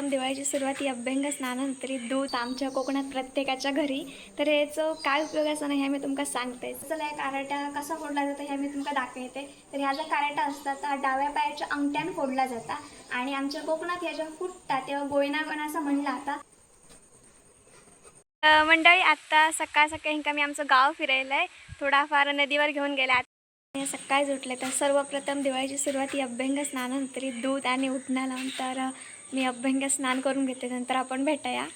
प्रथम दिवाळीची सुरुवात ही अभ्यंग स्नानानंतरी दूध आमच्या कोकणात प्रत्येकाच्या घरी. तर याचं काय उपयोग असं नाही हे मी तुमका सांगते. चला या काराटा कसा फोडला जातो हे मी तुमका दाखवते. तर ह्या ज्या काराटा असतात त्या डाव्या पायाच्या अंगठ्यान फोडला जाता. आणि आमच्या कोकणात ह्या जेव्हा फुटतात तेव्हा गोयना गोयना असं म्हणलं आता मंडळी आत्ता सकाळ सकाळी हिंका मी आमचं गाव फिरायला आहे थोडाफार नदीवर घेऊन गेले. सकाळी उठले तर सर्वप्रथम दिवाळीची सुरुवात ही अभ्यंग स्नानानंतरी दूध आणि उठणा लावून. तर मी अभ्यंग स्नान करून घेते नंतर आपण भेटूया.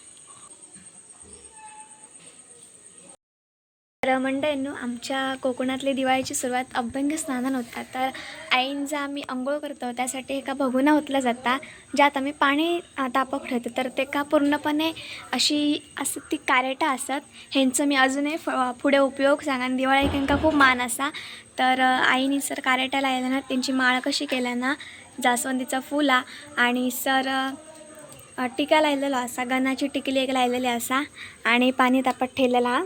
तर मंडळींनो आमच्या कोकणातली दिवाळीची सुरुवात अभ्यंग स्नानानं होतात तर आईंचा आम्ही अंघोळ करतो त्यासाठी एका भगुना होतला जाता ज्यात आम्ही पाणी तापक ठेवतो. तर ते का पूर्णपणे अशी असं ती कारेटा असत ह्यांचं मी अजूनही पुढे उपयोग सांगा दिवाळी त्यांना खूप मान असा. तर आईनी सर कारेटा लायला ना त्यांची माळ कशी केल्या ना जास्वंदीचा फुला आणि सर टिका लायलेलो असा गणाची टिकली एक लायलेली असा आणि पाणी तापत ठेवलेला.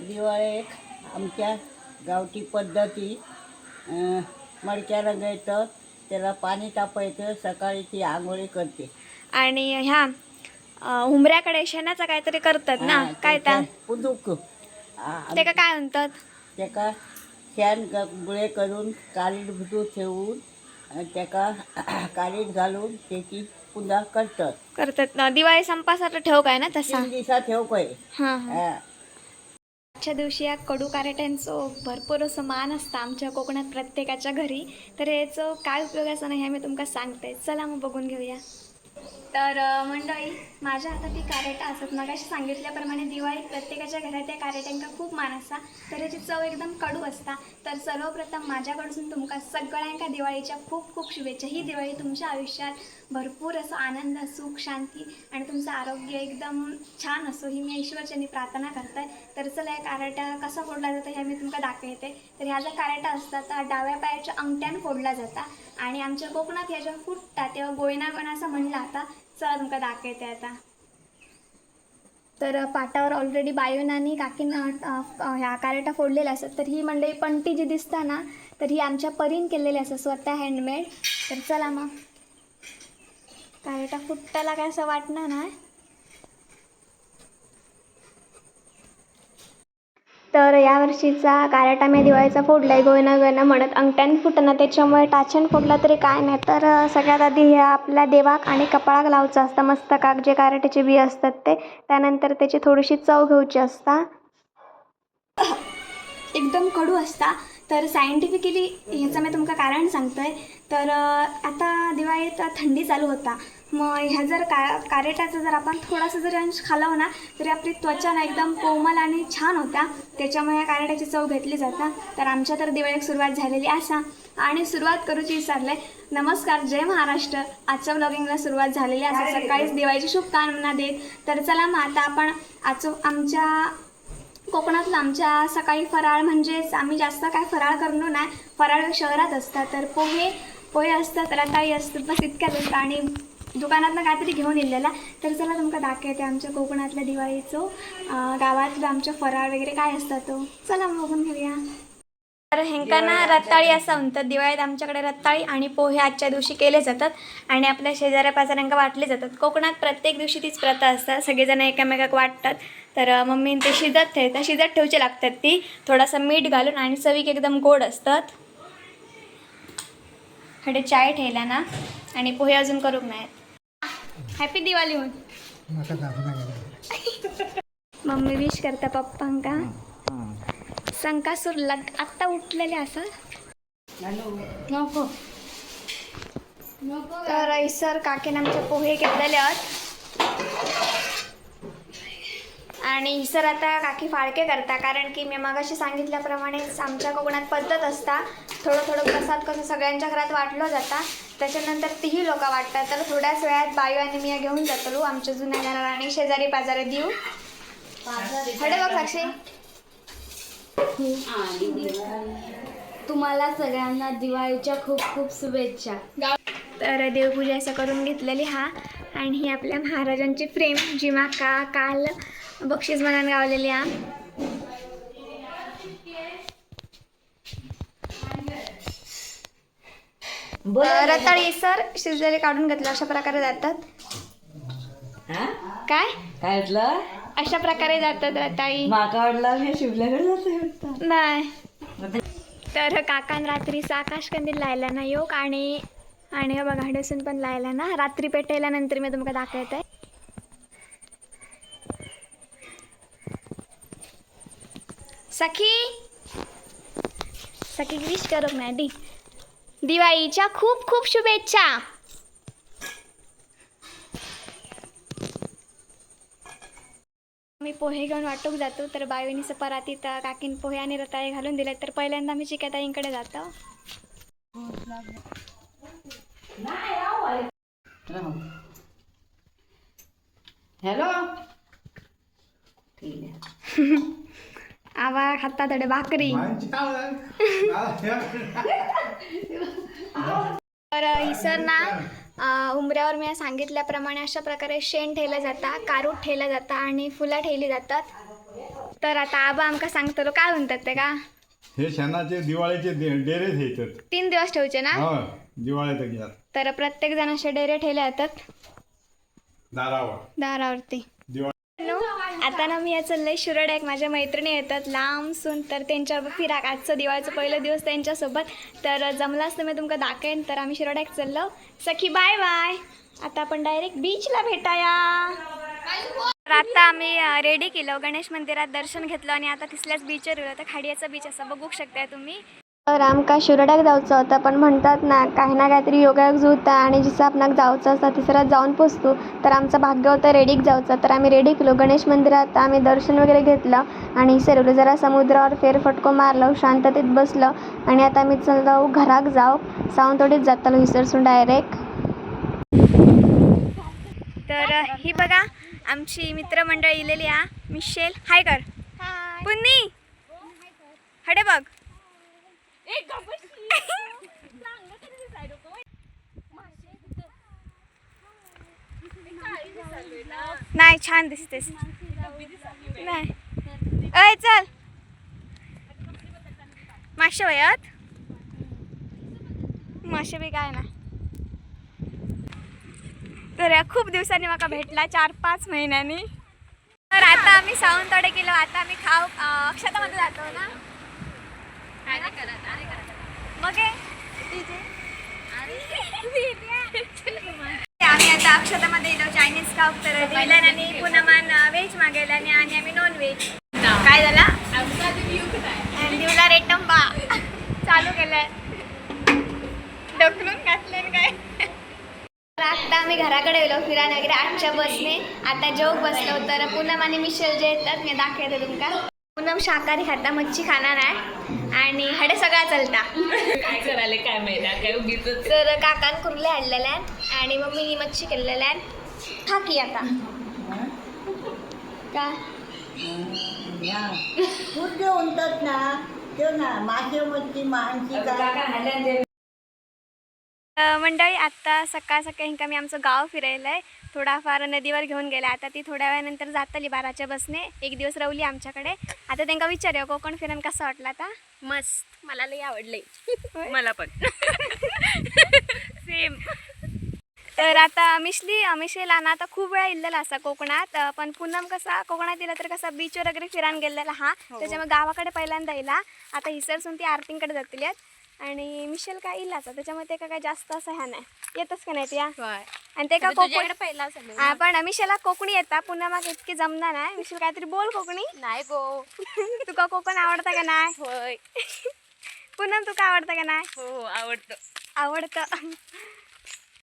दिवाळेक आमच्या गावठी पद्धती. मडक्या रंगायचं त्याला पाणी तापायचं सकाळी ती आंघोळी करते. आणि ह्या अ, हुमऱ्याकडे शेणाचा काहीतरी करतात ना काय त्या पुदूक. ते का काय म्हणतात? त्याका शेण ग- गुळे करून कालीट भुतू ठेवून त्याका कालीट घालून त्याची पुन्हा करतात. करतात ना. दिवाळी संपासाठी ठेव काय ना तसा? तीन दिवसात ठेव काय? हा. आजच्या दिवशी या कडू कारेट्यांचं भरपूर असं मान असतं आमच्या कोकणात प्रत्येकाच्या घरी. तर याचं काय उपयोग असं नाही हे मी तुमका सांगते. चला मग बघून घेऊया. तर मंडळी माझ्या हातात ती कारेटा असत मगाशी सांगितल्याप्रमाणे दिवाळीत प्रत्येकाच्या घरात त्या कारेट्यांका खूप मान असा तर याची चव एकदम कडू असता. तर सर्वप्रथम माझ्याकडून तुमका सगळ्यांका दिवाळीच्या खूप खूप शुभेच्छा. ही दिवाळी तुमच्या आयुष्यात भरपूर असं आनंद सुख शांती आणि तुमचं आरोग्य एकदम छान असो ही मी ईश्वरच्यानी प्रार्थना करताय तर चला या काराट्या कसा फोडला जातो हे मी तुमका दाखवते. तर ह्या ज्या काराट्या असतात त्या डाव्या पायाच्या अंगठ्यान फोडला जाता. आणि आमच्या कोकणात ह्या जेव्हा फुटतात तेव्हा गोयना असं म्हणलं आता चला तुमका दाखवते आता. तर पाटावर ऑलरेडी बायोन आणि काकीन ह्या कारेटा फोडलेल्या असतात. तर ही मंडळी पंटी जी दिसता ना तर ही आमच्या परीन केलेली असतात स्वतः हँडमेड तर चला मग. कारेटा फुटताला काय असं वाटणार नाही. तर यावर्षीचा कारेटा मी दिवाळीचा फोडलाय गोयना गोयना म्हणत अंगठ्यान फुटणं. त्याच्यामुळे टाचन फोडला तरी काय नाही. तर सगळ्यात आधी हे आपल्या देवाक आणि कपाळाक लावचं असतं. मस्तकाक जे कारेट्याचे बी असतात ते. त्यानंतर त्याची थोडीशी चव घेऊची असता. एकदम कडू असता. तर सायंटिफिकली ह्याचं मी तुमका कारण सांगतोय. तर आता दिवाळीत थंडी चालू होता. मग ह्या जर का कारेटाचा जर आपण थोडासा जरी अंश खालाव ना तरी आपली त्वचा ना एकदम कोमल आणि छान होता. त्याच्यामुळे या कारेटाची चव घेतली जाता. तर आमच्या तर दिवाळीक सुरुवात झालेली असा. आणि सुरुवात करूची विचारले नमस्कार जय महाराष्ट्र. आजच्या ब्लॉगिंगला सुरुवात झालेली असा. सकाळीच दिवाळीची शुभकामना देत. तर चला मग आता आपण आजो आमच्या कोकणातलं आमच्या सकाळी फराळ म्हणजेच आम्ही जास्त काय फराळ करलो नाही. फराळ शहरात असतात. तर पोहे पोहे असतात रताळी असतात. बस इतक्याच असतात आणि दुकानातनं काहीतरी घेऊन येलेला तर चला तुमका दाखवते आमच्या कोकणातल्या दिवाळीचं गावातलं आमच्या फराळ वगैरे काय असतात तो. चला मग बघून घेऊया. तर हेंकाना रताळी असं म्हणतात. दिवाळीत आमच्याकडे रताळी आणि पोहे आजच्या दिवशी केले जातात आणि आपल्या शेजाऱ्या पाजाऱ्यांका वाटले जातात. कोकणात प्रत्येक दिवशी तीच प्रथा असतात. सगळेजण एकामेकाक वाटतात. तर मम्मी ते शिजत ठेवतात शिजत ठेवचे लागतात ती. थोडासा मीठ घालून आणि चवीक एकदम गोड असतात. कडे चाय ठेवला ना. आणि पोहे अजून करूक नाहीत हॅपी दिवाळी होऊन मम्मी विश करता पप्पांका. संकासूर लग आत्ता उठलेले असं. नको. तर ऐसर काकीन आमचे पोहे घेतलेले आहेत. आणि हिसर आता काकी फाळके करता कारण की मी मगाशी सांगितल्याप्रमाणेच आमच्या कोकणात पद्धत असता. थोडं थोडं प्रसाद कसं सगळ्यांच्या घरात वाटलं जाता. त्याच्यानंतर तीही लोक वाटतात. तर थोड्याच वेळात बायू आणि मी घेऊन जातो आमच्या जुन्या घराला आणि शेजारी पाजारी देऊ. हडे बघ साक्षी. तुम्हाला सगळ्यांना दिवाळीच्या खूप खूप शुभेच्छा. तर देवपूजा असं करून घेतलेली हा. आणि ही आपल्या महाराजांची फ्रेम जी माका काल बक्षीस मनान गावलेली हा. रताळी सर शिजलेले काढून घेतले अशा प्रकारे जातात. हा? काय? काय अशा प्रकारे जातात रताळी माका वाटला मी शिवल्याकडे जाते नाही. तर काकान रात्रीचा आकाशकंदील लायला ना योग आणि आणि बघा हडसून पण लायला ना. रात्री पेटायल्यानंतर मी तुमका दाखवत. आहे सखी. सखी विश करू मॅडी. दिवाळीच्या खूप खूप शुभेच्छा. मी पोहे घेऊन वाटूक जातो तर बायवणीचं परातीत काकीन पोहे आणि रताळे घालून दिले तर पहिल्यांदा मी चिकाताईंकडे जातो. हॅलो? आवा खाता थोडे भाकरी. तर ही सर ना अं, उंबऱ्यावर मी सांगितल्याप्रमाणे अशा प्रकारे शेण ठेवलं जाता कारूट ठेवलं जाता आणि फुलं ठेवली जातात. तर आता आबा आमका सांगतो काय म्हणतात ते का? हे शेणाचे दिवाळीचे डेरे येतात तीन दिवस ठेवचे ना? दिवाळीत तर प्रत्येक जण असे डेरे ठेवले जातात. दारावर. दारावरती. मित्रांनो आता ना मी चाललंय शिरोड एक माझ्या मैत्रिणी येतात लांबसून तर त्यांच्या फिराक आजचं दिवाळीचं पहिलं दिवस त्यांच्यासोबत. तर जमलं असतं मी तुमका दाखवेन तर आम्ही शिरोड एक चाललो. सखी बाय बाय आता आपण डायरेक्ट बीचला भेटाया. तर आता आम्ही रेडी केलो. गणेश मंदिरात दर्शन घेतलं आणि आता तिसल्याच बीचवर गेलो तर खाडियाचा बीच असं बघू शकताय तुम्ही. तर आमका शिरोड्याक जायचं होतं पण म्हणतात ना काही ना काहीतरी योगायोग जुळता आणि जिसं आपणाक जायचं असतं तिसऱ्यात जाऊन पोचतो तर आमचं भाग्य होतं रेडीक जायचं तर आम्ही रेडी केलो. गणेश मंदिरात आम्ही दर्शन वगैरे घेतलं आणि सरवलं जरा समुद्रावर फेरफटको मारलो शांततेत बसलो आणि आता आम्ही चाललो घराक जाऊ. सावंतवाडीत जातालो हिसरसून डायरेक्ट तर ही बघा आमची मित्रमंडळी इलेली आ मिशेल. हाय कर. पुन्नी. हडे बघ. नाही छान दिसतेस. नाही. अय चल. मासे वयात? मासे बी काय ना तर या खूप दिवसांनी माका भेटला चार पाच महिन्यांनी. तर आता आम्ही सावंतवाडे गेलो आता आम्ही खाऊ अक्षतामध्ये जातो ना. मग? आम्ही आता अक्षतामध्ये गेलो चायनीज खाऊ तर दिल्यान आणि पुनमान व्हेज मागेल्याने आणि आम्ही नॉन व्हेज काय झाला? दिवला रेटंबा चालू केलाय. ढकलून घातले काय? आता आम्ही घराकडे गेलो फिरायला. वगैरे आठच्या बसने. आता जेव बसलो तर पूनम आणि मिशेल जे येतात मी दाखवते तुमका. पूनम शाकाहारी खाता मच्छी खाणार आहे. आणि हडे सगळा चलता. काय करायला काय माहिती काय उगीच तर काकान कुर्ले आहेत आणि मम्मीनी मच्छी केलेल्या आहेत. खा की आता. का? म्हणतात ना ते ना मासे मच्छी माणशी मंडळी आत्ता सकाळ सकाळी हिंका मी आमचं गाव फिरायला आहे. थोडाफार नदीवर घेऊन गेला. आता ती थोड्या वेळानंतर जातली बाराच्या बसने. एक दिवस रवली आमच्याकडे. आता त्यांना विचारूया कोकण फिरण कसं वाटलं आता? मस्त. मला लई आवडलंय. मला पण. सेम तर आता मिशली मिशेला ना आता खूप वेळा इल्लेला असा कोकणात. पण पूनम कसा कोकणात गेला तर कसा बीचवर वगैरे फिरायला गेलेला हा. त्याच्यामुळे गावाकडे पहिल्यांदा येला आता हिसरसून ती आरतींकडे जातली आणि मिशेल काय इल्ला असा त्याच्यामुळे ते का काय जास्त असं ह्या नाही येतच का नाही त्या आणि ते का कोकण पहिला हा पण मिशेला कोकणी येता. पुन्हा मग इतकी जमना नाही. मिशेल काहीतरी बोल कोकणी. नाही गो. तुका कोकण आवडतं का नाही? होय. पुन्हा तुका आवडतं का नाही? हो आवडतं. आवडतं.